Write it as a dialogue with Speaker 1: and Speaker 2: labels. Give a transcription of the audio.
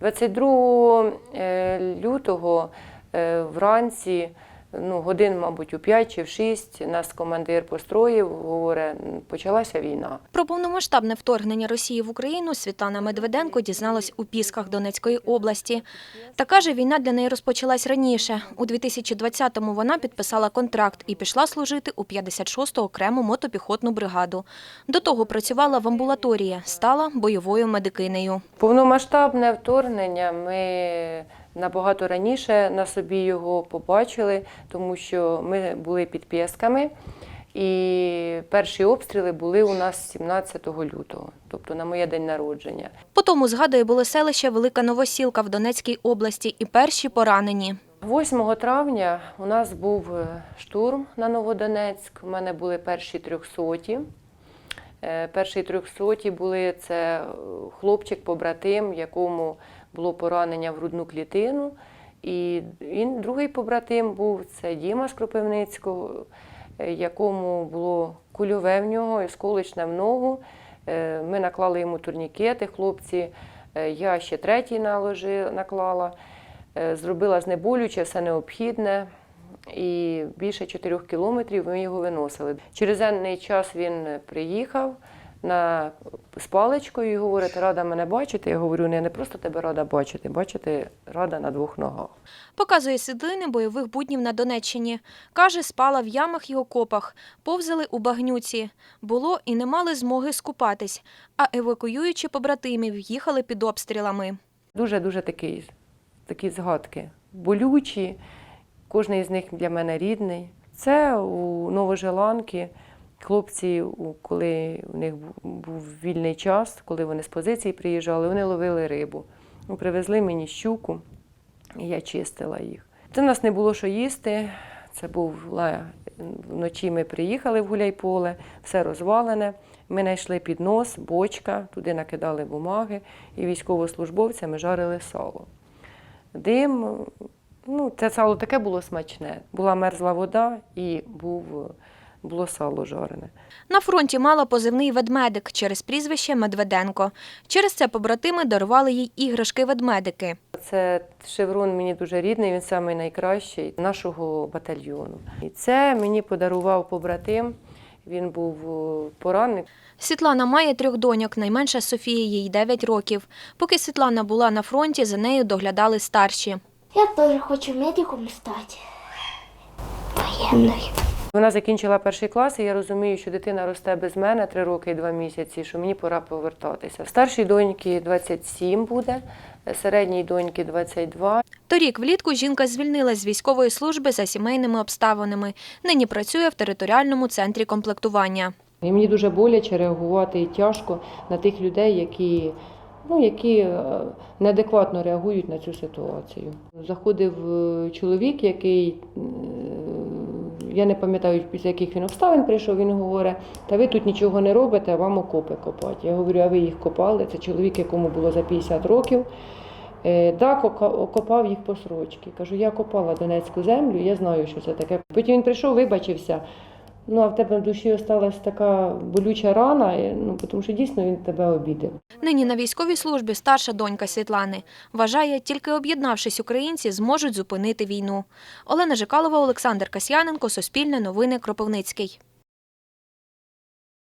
Speaker 1: 22 е, лютого е, вранці, ну, годин, мабуть, у 5 чи в 6, нас командир построїв, говорить, почалася війна.
Speaker 2: Про повномасштабне вторгнення Росії в Україну Світлана Медведенко дізналась у Пісках Донецької області. Та каже, війна для неї розпочалась раніше. У 2020-му вона підписала контракт і пішла служити у 56-ту окрему мотопіхотну бригаду. До того працювала в амбулаторії, стала бойовою медикинею.
Speaker 1: Повномасштабне вторгнення ми набагато раніше на собі його побачили, тому що ми були під Пєсками, і перші обстріли були у нас 17 лютого, тобто на моє день народження.
Speaker 2: Потім, згадує, було селище Велика Новосілка в Донецькій області і перші поранені.
Speaker 1: 8 травня у нас був е, штурм на Новодонецьк. У мене були перші трьохсоті. Е, Перші трьохсоті були це е, хлопчик, побратим, якому було поранення в грудну клітину. І він, другий побратим був це Діма з Кропивницького, е, якому було кульове в нього, і сколочне в ногу. Ми наклали йому турнікети, хлопці. Я ще третій наложи, наклала. Зробила знеболюче, все необхідне. І більше 4 кілометрів ми його виносили. Через енний час він приїхав на, з паличкою і говорить, рада мене бачити. Я говорю, не, не просто тебе рада бачити, бачити рада на двох ногах.
Speaker 2: Показує світлини бойових буднів на Донеччині. Каже, спала в ямах і окопах, повзали у багнюці. Було і не мали змоги скупатись, а евакуюючи побратимів, їхали під обстрілами.
Speaker 1: Дуже-дуже такі, такі згадки. Болючі, кожен із них для мене рідний. Це у Новожеланки. Хлопці, коли у них був вільний час, коли вони з позиції приїжджали, вони ловили рибу. Привезли мені щуку, і я чистила їх. Це нас не було що їсти. Це була вночі ми приїхали в Гуляйполе, все розвалене. Ми знайшли піднос, бочка, туди накидали бумаги, і військовослужбовцями жарили сало. Дим, ну, це сало таке було смачне. Була мерзла вода і був, було сало жарене.
Speaker 2: На фронті мала позивний ведмедик через прізвище Медведенко. Через це побратими дарували їй іграшки-ведмедики.
Speaker 1: Це шеврон мені дуже рідний, він самий найкращий нашого батальйону. І це мені подарував побратим. Він був е, поранений.
Speaker 2: Світлана має трьох доньок, найменша Софія, їй 9 років. Поки Світлана була на фронті, за нею доглядали старші.
Speaker 3: Я теж хочу медиком стати. Воєнною.
Speaker 1: Вона закінчила перший клас, і я розумію, що дитина росте без мене три роки і два місяці, що мені пора повертатися. Старшій доньки 27 буде, середній доньки 22.
Speaker 2: Торік влітку жінка звільнилась з військової служби за сімейними обставинами. Нині працює в територіальному центрі комплектування.
Speaker 1: І мені дуже боляче реагувати і тяжко на тих людей, які, ну, які е, неадекватно реагують на цю ситуацію. Заходив е, чоловік, який, е, я не пам'ятаю, після яких він обставин прийшов, він говорить, та ви тут нічого не робите, а вам окопи копати. Я говорю, а ви їх копали? Це чоловік, якому було за 50 років. Е, Так, ока- копав їх по срочки. Кажу, я копала Донецьку землю, я знаю, що це таке. Потім він прийшов, вибачився. Ну, а в тебе в душі осталась така болюча рана, ну, тому що дійсно він тебе обідав.
Speaker 2: Нині на військовій службі старша донька Світлани. Вважає, тільки об'єднавшись українці, зможуть зупинити війну. Олена Жикалова, Олександр Касьяненко, Суспільне новини, Кропивницький.